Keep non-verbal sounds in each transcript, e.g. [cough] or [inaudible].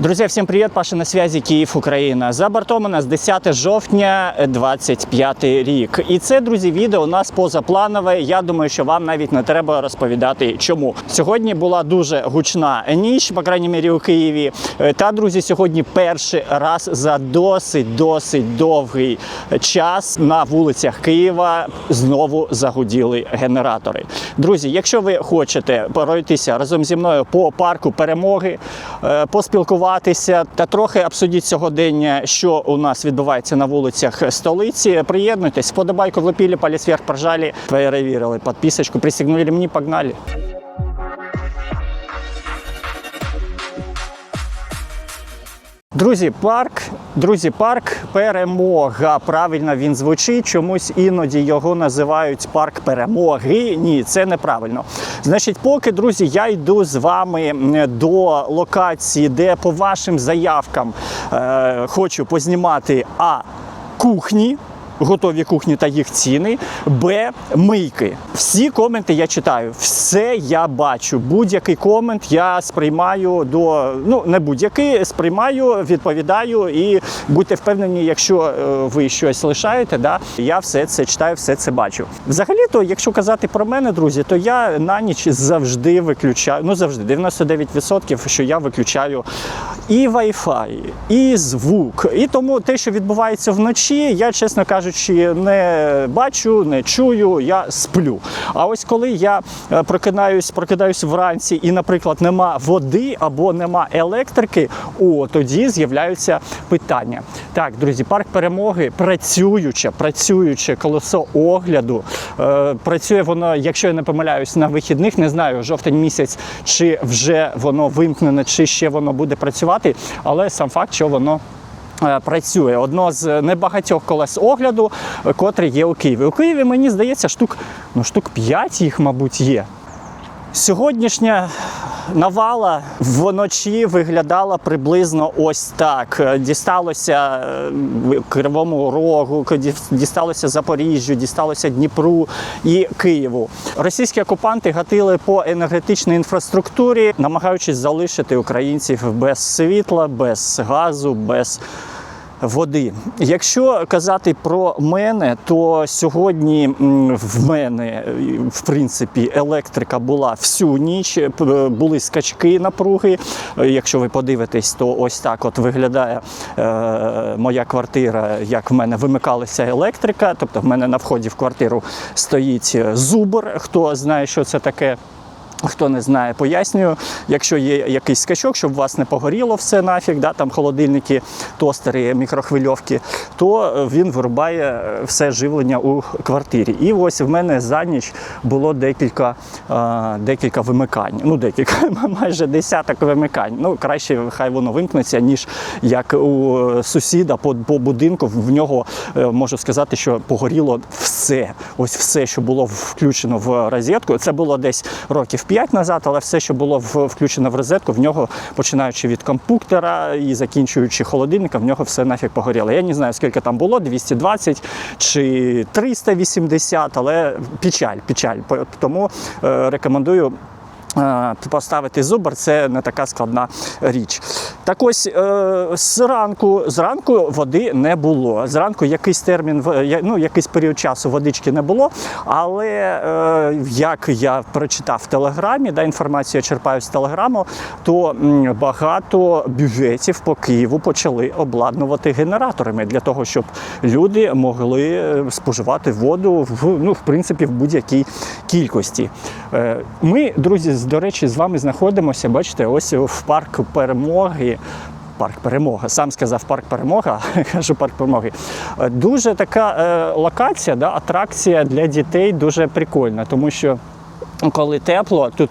Друзья, всем привет! Паша на связі Київ, Україна. За бортом у нас 10 жовтня 25 рік. І це, друзі, відео у нас позапланове. Я думаю, що вам навіть не треба розповідати, чому. Сьогодні була дуже гучна ніч, по крайній мірі у Києві. Е, Та, друзі, сьогодні перший раз за досить досить довгий час на вулицях Києва знову загуділи генератори. Друзі, якщо ви хочете пройтися разом зі мною по парку перемоги, е, поспілкуватися та трохи обсудіть сьогодення, що у нас відбувається на вулицях столиці. Приєднуйтесь, вподобайку влепили, палець вверх прожали, перевірили підписочку, присягнули мені, погнали. Друзі, парк, друзі, парк перемога. Правильно він звучить. Чомусь іноді його називають парк перемоги. Ні, це неправильно. Значить, поки, друзі, я йду з вами до локації, де по вашим заявкам е, хочу познімати А кухні. Готові кухні та їх ціни, Б. Мийки. Всі коменти я читаю, все я бачу. Будь-який комент я сприймаю до ну не будь-який, сприймаю, відповідаю і будьте впевнені, якщо е, ви щось лишаєте, да я все це читаю, все це бачу. Взагалі-то, якщо казати про мене, друзі, то я на ніч завжди виключаю. Ну завжди 99%, що я виключаю і Wi-Fi, і звук. І тому те, що відбувається вночі, я чесно кажучи, не бачу, не чую, я сплю. А ось коли я е, прокидаюсь, прокидаюсь вранці і, наприклад, нема води або нема електрики, о, тоді з'являються питання. Так, друзі, парк перемоги працююче, працююче колесо огляду. Е, працює воно, якщо я не помиляюсь, на вихідних, не знаю, жовтень місяць, чи вже воно вимкнене, чи ще воно буде працювати, але сам факт, що воно. Е, Працює одно з небагатьох колес огляду, е, котре є у Києві. У Києві мені здається, штук ну штук 5 їх, мабуть, є. Сьогоднішня навала вночі виглядала приблизно ось так. Дісталося е, Кривому Рогу, дісталося Запоріжжю, дісталося Дніпру і Києву. Російські окупанти гатили по енергетичній інфраструктурі, намагаючись залишити українців без світла, без газу, без води. Якщо казати про мене, то сьогодні в мене е, в принципі електрика була всю ніч. е, Були скачки напруги. Е, Якщо ви подивитесь, то ось так от виглядає моя квартира, як в мене вимикалася електрика. Тобто в мене на вході в квартиру стоїть зубр. Хто знає, що це таке? Хто не знає, пояснюю. Якщо є якийсь скачок, щоб у вас не погоріло все нафіг, да, там холодильники, тостери, мікрохвильовки, то е, він вирубає е, все живлення у квартирі. І ось в мене за ніч було декілька, е, декілька вимикань. Ну, декілька, [laughs] майже десяток вимикань. Ну, краще хай воно вимкнеться, ніж як у сусіда по, по будинку. В нього можу сказати, що погоріло все. Ось все, що було включено в розетку. Це було десь років 5 назад, але все, що було включено в розетку, в нього, починаючи від компуктера і закінчуючи холодильника, в нього все нафіг погоріло. Я не знаю, скільки там було, 220 чи 380, але печаль, печаль. Тому е, рекомендую. Е, Поставити зубр це не така складна річ. Так ось е, зранку, зранку води не було. Зранку якийсь термін, ну, якийсь період часу водички не було. Але е, як я прочитав в телеграмі, да, інформацію я черпаю з телеграму, то багато бюджетів по Києву почали обладнувати генераторами для того, щоб люди могли споживати воду в ну, в принципі в будь-якій кількості. Ми, друзі, до речі, з вами знаходимося. Бачите, ось в парк перемоги. Парк Перемога. Сам сказав парк Перемога, [laughs] кажу парк перемоги. Е, Дуже така е, локація, да, атракція для дітей дуже прикольна, тому що коли тепло, тут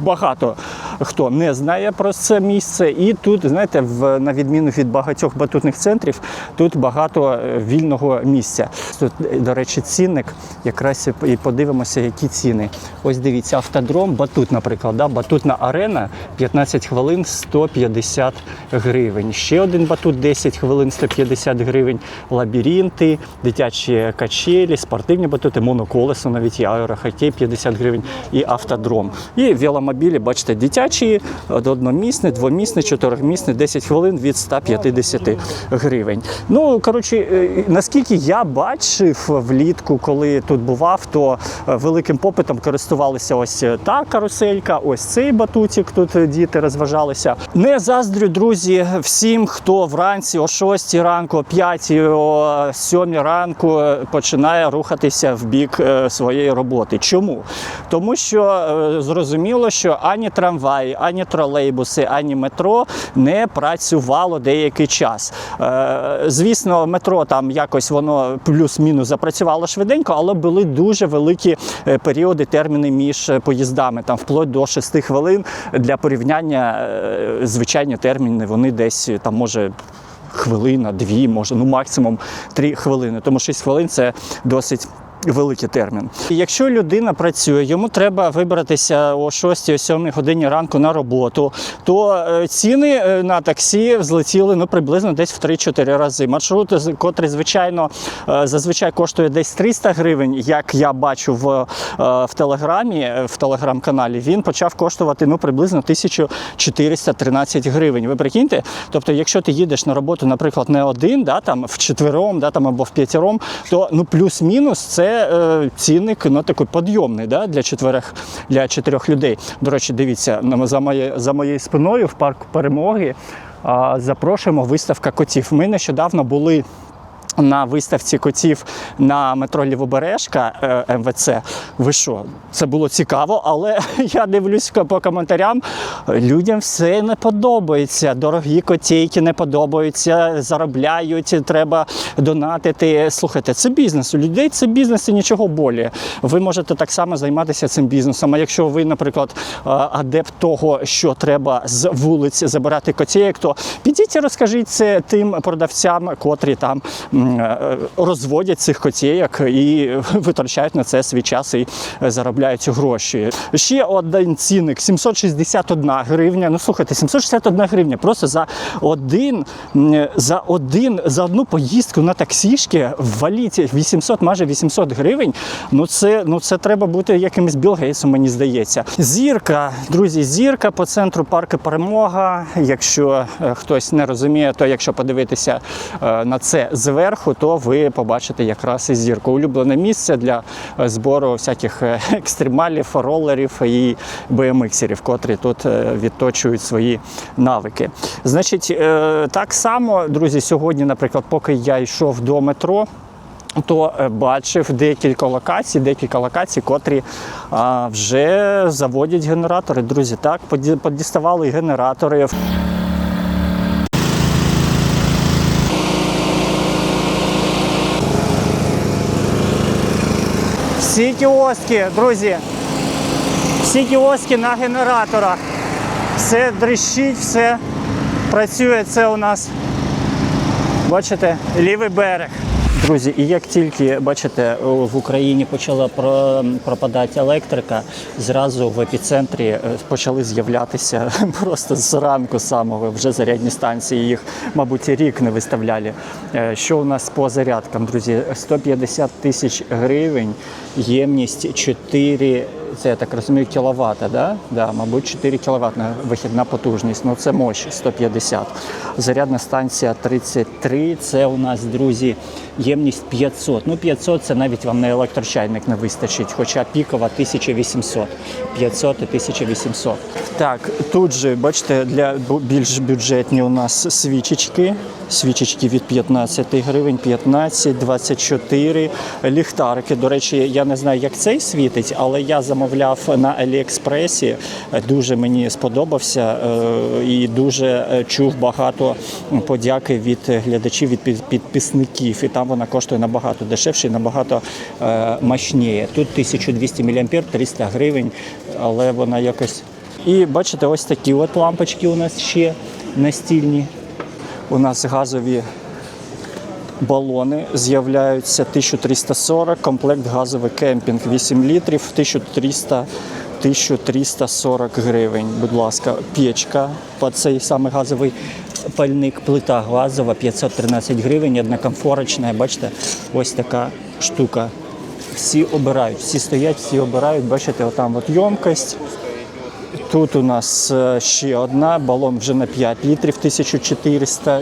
багато хто не знає про це місце. І тут, знаєте, в, на відміну від багатьох батутних центрів, тут багато е, вільного місця. Тут, е, до речі, цінник, якраз і- подивимося, які ціни. Ось дивіться, автодром, батут, наприклад, да, батутна арена 15 хвилин 150 гривень. Ще один батут 10 хвилин 150 гривень. Лабіринти, дитячі качелі, спортивні батути, моноколесо, навіть є аерохокей 50 гривень і автодром. І веломобілі, бачите, дитячі. Гарячий, одномісний, двомісний, чотирьохмісний, 10 хвилин від 150 гривень. Ну, коротше, е, наскільки я бачив влітку, коли тут бував, то е, великим попитом користувалися ось та каруселька, ось цей батутик. Тут е, діти розважалися. Не заздрю, друзі, всім, хто вранці о 6 ранку, о 5, о 7 ранку е, починає рухатися в бік е, своєї роботи. Чому? Тому що е, зрозуміло, що ані трамваї, ані тролейбуси, ані метро не працювало деякий час. Е, Звісно, метро там якось воно плюс-мінус запрацювало швиденько, але були дуже великі е, періоди, терміни між е, поїздами, там вплоть до 6 хвилин. Для порівняння звичайні терміни вони десь там може. Хвилина, дві, може, ну максимум три хвилини. Тому 6 хвилин це досить великий термін. Якщо людина працює, йому треба вибратися о 6-7 годині ранку на роботу, то е, ціни е, на таксі злетіли ну, приблизно десь в 3-4 рази. Маршрут, котрий, звичайно, е, зазвичай коштує десь 300 гривень, як я бачу в, в телеграмі, в телеграм-каналі, він почав коштувати ну, приблизно 1413 гривень. Ви прикиньте? Тобто, якщо ти їдеш на роботу, наприклад, не один, да, там, в четвером да, там, або в п'ятером, то ну, плюс-мінус це е, цінник ну, такий подйомний да, для, чотирьох, для чотирьох людей. До речі, дивіться, за, моє, за моєю спиною в парк перемоги запрошуємо виставка котів. Ми нещодавно були. На виставці котів на метро Лівобережка е, МВЦ. Ви що? Це було цікаво, але [laughs] я дивлюсь по коментарям. Людям все не подобається. Дорогі котейки не подобаються, заробляють, треба донатити. Слухайте, це бізнес. У людей це бізнес і нічого болі. Ви можете так само займатися цим бізнесом. А якщо ви, наприклад, е, адепт того, що треба з вулиць забирати котейок, то підіть і розкажіть це тим продавцям, котрі там розводять цих котейок і [laughs] витрачають на це свій час і е, заробляють гроші. Ще один цінник 761 гривня. Ну слухайте, 761 гривня просто за один за один за одну поїздку на таксішки валіть 800, майже 800 гривень. Ну це ну це треба бути якимось Білл Гейтсом, мені здається. Зірка, друзі, зірка по центру парку Перемога. Якщо е, хтось не розуміє, то якщо подивитися е, на це зверху, то ви побачите якраз і зірку. Улюблене місце для е, збору всяких е, [laughs] екстремалів, ролерів і BMX-ерів, котрі тут е, відточують свої навики. Значить, так само, друзі, сьогодні, наприклад, поки я йшов до метро. То бачив декілька локацій, декілька локацій, котрі а, вже заводять генератори. Друзі, так, подіставали генератори. Всі кіоски, друзі, всі кіоски на генераторах. Все дрищить, все працює. Це у нас, бачите, лівий берег. Друзі, і як тільки бачите, в Україні почала про- пропадати електрика, зразу в епіцентрі е, почали з'являтися [laughs] просто зранку самого вже зарядні станції. Їх, мабуть, рік не виставляли. Е, Що у нас по зарядкам, друзі? 150 тисяч гривень, ємність 4 це я так розумію, кіловата, да? Да, мабуть, 4 кВт на вихідна потужність. Ну це мощ 150. Зарядна станція 33. Це у нас, друзі, ємність 500. Ну 500 це навіть вам на електрочайник не вистачить, хоча пікова 1800. 500 і 1800. Так, тут же, бачите, для більш бюджетні у нас свічечки. Свічечки від 15 гривень, 15, 24. Ліхтарики. До речі, я не знаю, як цей світить, але я замовляв на Аліекспресі. Дуже мені сподобався е, і дуже е, чув багато подяки від глядачів, від під- підписників. І там вона коштує набагато дешевше, і набагато е, мощніє. Тут 1200 мА, 300 гривень, але вона якось. І бачите, ось такі от лампочки у нас ще настільні. У нас газові балони з'являються 1340, комплект газовий кемпінг 8 літрів, 1300 1340 гривень. Будь ласка, печка по цей самий газовий пальник, плита газова 513 гривень, одна комфорочна. Бачите, ось така штука. Всі обирають, всі стоять, всі обирають. Бачите, отам от ємкость. Тут у нас е, ще одна, балон вже на 5 літрів, 1400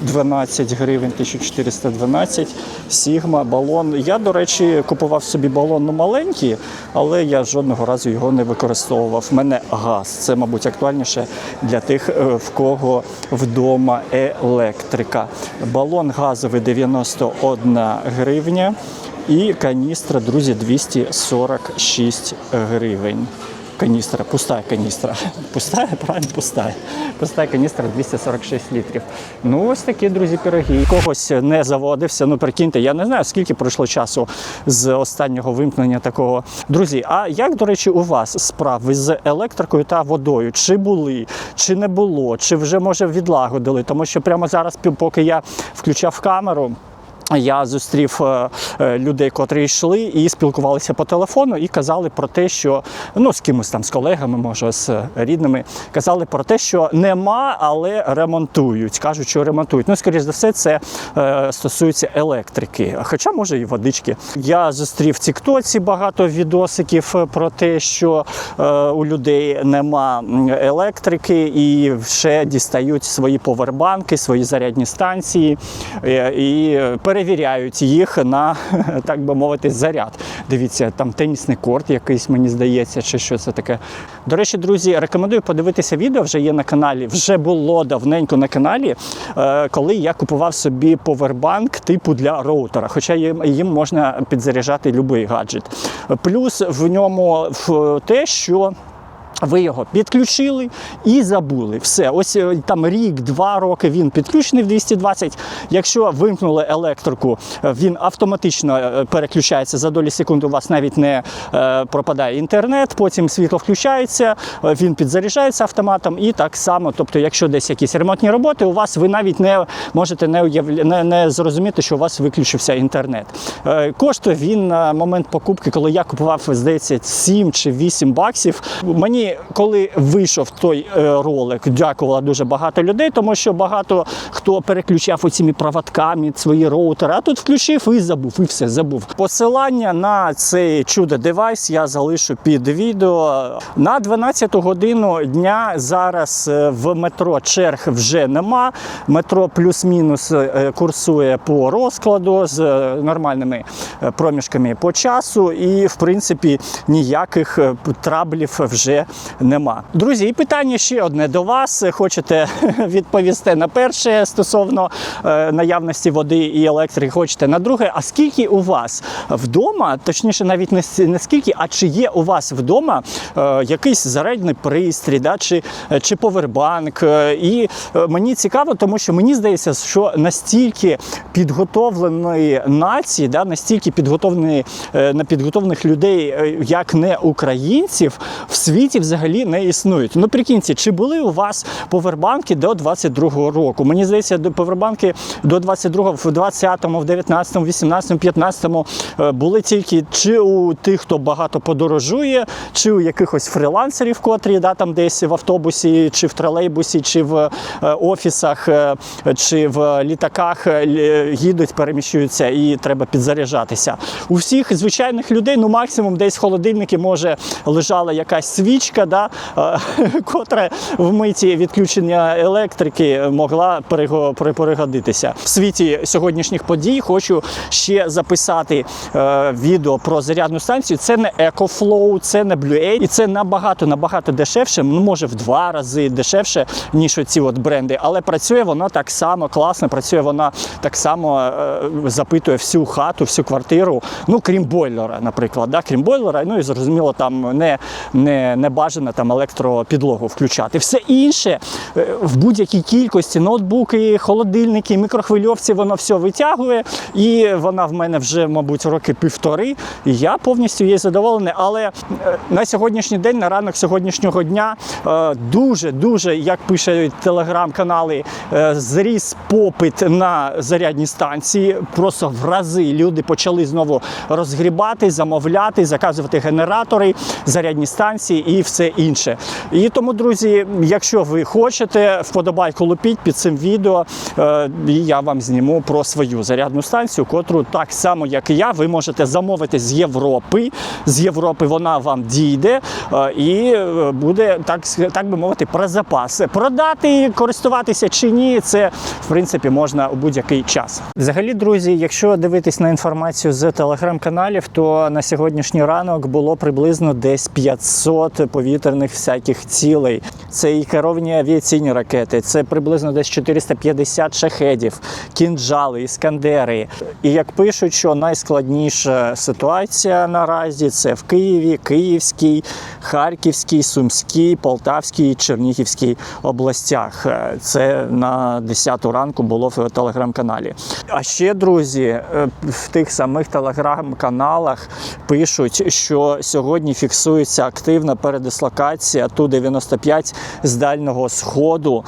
12 гривень, 1412, Сігма, балон. Я, до речі, купував собі балон ну, маленький, але я жодного разу його не використовував. В мене газ. Це, мабуть, актуальніше для тих, е, в кого вдома електрика. Балон газовий 91 гривня і каністра, друзі, 246 гривень. Каністра, пустая каністра. [laughs] Пустая, правильно, пустая. Пустая каністра 246 літрів. Ну, ось такі, друзі, пироги. Когось не заводився. Ну, прикиньте, я не знаю, скільки пройшло часу з останнього вимкнення такого. Друзі, а як, до речі, у вас справи з електрикою та водою? Чи були, чи не було, чи вже може відлагодили? Тому що прямо зараз, поки я включав камеру. Я зустрів е, е, людей, котрі йшли і спілкувалися по телефону, і казали про те, що ну з кимось там з колегами, може з рідними, казали про те, що нема, але ремонтують. Кажуть, що ремонтують. Ну, скоріш за все, це е, стосується електрики, хоча може і водички. Я зустрів в Тіктоці багато відосиків про те, що е, у людей нема електрики і вже дістають свої повербанки, свої зарядні станції е, і перевіряють їх на, [laughs] так би мовити, заряд. Дивіться, там тенісний корт якийсь, мені здається, чи що це таке. До речі, друзі, рекомендую подивитися відео, вже є на каналі. Вже було давненько на каналі, е, коли я купував собі повербанк типу для роутера. Хоча їм, їм можна підзаряджати будь-який гаджет. Плюс в ньому те, що ви його підключили і забули. Все, ось е, там рік-два роки він підключений в 220. Якщо вимкнули електрику, е, він автоматично е, переключається за долі секунди. У вас навіть не пропадає інтернет, потім світло включається, він підзаряджається автоматом і так само. Тобто, якщо десь якісь ремонтні роботи, у вас ви навіть не можете не, уявля... не, не зрозуміти, що у вас виключився інтернет. Коштує він на момент покупки, коли я купував, здається, 7 чи 8 баксів. Мені коли вийшов той е, ролик, дякувало дуже багато людей, тому що багато хто переключав оціми проводками свої роутери, а тут включив і забув, і все забув. Посилання на цей чудо девайс я залишу під відео. На 12 годину дня зараз е, в метро черг вже нема. Метро плюс-мінус е, курсує по розкладу з нормальними проміжками по часу, і в принципі ніяких траблів вже нема. Друзі, і питання ще одне до вас. Хочете [laughs] відповісти на перше стосовно е, наявності води і електрики, хочете на друге. А скільки у вас вдома, точніше, навіть не, скільки, а чи є у вас вдома е, якийсь зарядний пристрій, да, чи, чи повербанк? Е, І мені цікаво, тому що мені здається, що настільки підготовленої нації, да, настільки підготовленої е, на підготовлених людей, як не українців, в світі взагалі не існують. Ну, прикиньте, чи були у вас повербанки до 22-го року? Мені здається, до повербанки до 22-го, в 20-му, в 19-му, 18-му, 15-му е, були тільки чи у тих, хто багато подорожує, чи у якихось фрілансерів, котрі да, там десь в автобусі, чи в тролейбусі, чи в е, офісах, е, чи в літаках е, їдуть, переміщуються і треба підзаряджатися. У всіх звичайних людей, ну максимум десь в холодильнику може лежала якась свічка, да, е, [laughs] котра в миті відключення електрики могла перего- перегодитися. В світі сьогоднішніх подій хочу ще записати е, відео про зарядну станцію. Це не EcoFlow, це не Blue Aid, і це набагато набагато дешевше. Ну може в два рази дешевше ніж оці от бренди. Але працює вона так само класно. Працює вона так само е, запитує всю хату, всю квартиру. Ну крім бойлера, наприклад, да, крім бойлера. Ну і зрозуміло, там не, не, не бажано там електропідлогу включати. Все інше е, в будь-якій кількості ноутбуки, холодильники, мікрохвильовці, воно все витягує. І вона в мене вже, мабуть, роки півтори. І я повністю є задоволений. Але е, на сьогоднішній день, на ранок сьогоднішнього дня, е, дуже дуже, як пишуть телеграм-канали, е, зріс попит на зарядні станції. Просто в рази люди почали знову розгрібати, замовляти, заказувати генератори, зарядні станції, і все інше. І тому, друзі, якщо ви хочете, вподобайку лупіть під цим відео, е, і я вам зніму про свою зарядну станцію, котру так само, як і я, ви можете замовити з Європи. З Європи вона вам дійде е, і е, буде так, так би мовити, про запас. Продати, користуватися чи ні, це в принципі можна у будь-який час. Взагалі, друзі, якщо дивитись на інформацію з телеграм-каналів, то на сьогоднішній ранок було приблизно десь 500 повітряних всяких цілей. Це і керовані авіаційні ракети, це приблизно десь 450 шахедів, кінджали, іскандери. І як пишуть, що найскладніша ситуація наразі це в Києві, Київській, Харківській, Сумській, Полтавській, Чернігівській областях. Е, Це на 10 ранку було в телеграм-каналі. А ще, друзі, е, в тих самих телеграм-каналах пишуть, що сьогодні фіксується активна передислокація Ту-95 з дальнього сходу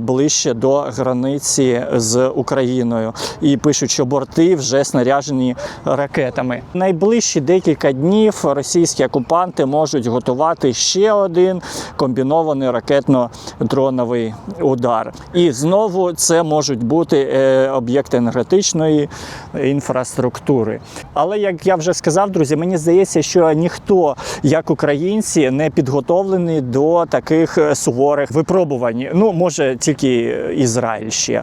ближче до границі з Україною. І пишуть, що борти вже снаряжені ракетами. Найближчі декілька днів російські окупанти можуть готувати ще один комбінований ракетно-дроновий удар. І знову це можуть бути е, об'єкти енергетичної інфраструктури. Але як я вже сказав, друзі, мені здається, що ніхто, як українці, не підготовлений до таких е, суворих випробувань. Ну, може, тільки Ізраїль ще.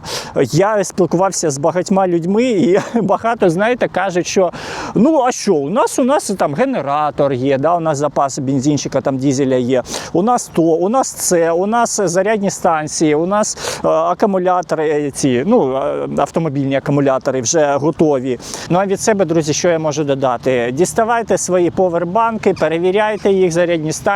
Я спілкувався з багатьма людьми, і [laughs] багато, знаєте, кажуть, що ну а що, у нас у нас там генератор є, да, у нас запас бензинчика, там дізеля є. У нас то, у нас це, у нас зарядні станції, у нас е, акумулятори, ці ну е, автомобільні акумулятори вже готові. Ну а від себе, друзі, що я можу додати? Діставайте свої повербанки, перевіряйте їх зарядні станції.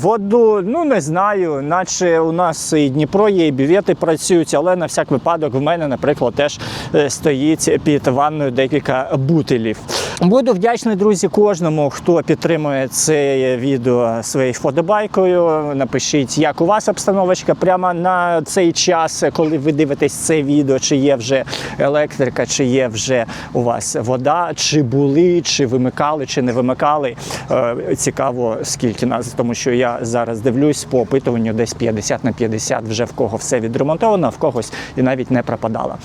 Воду, ну не знаю, наче у нас і Дніпро є, і бювети працюють, але на всяк випадок в мене, наприклад, теж е, стоїть під ванною декілька бутилів. Буду вдячний, друзі, кожному, хто підтримує це відео своєю вподобайкою. Напишіть, як у вас обстановочка прямо на цей час, коли ви дивитесь це відео, чи є вже електрика, чи є вже у вас вода, чи були, чи вимикали, чи не вимикали. Е, Цікаво, скільки нас, тому що я зараз дивлюсь по опитуванню десь 50 на 50 вже в кого все відремонтовано, в когось і навіть не пропадало.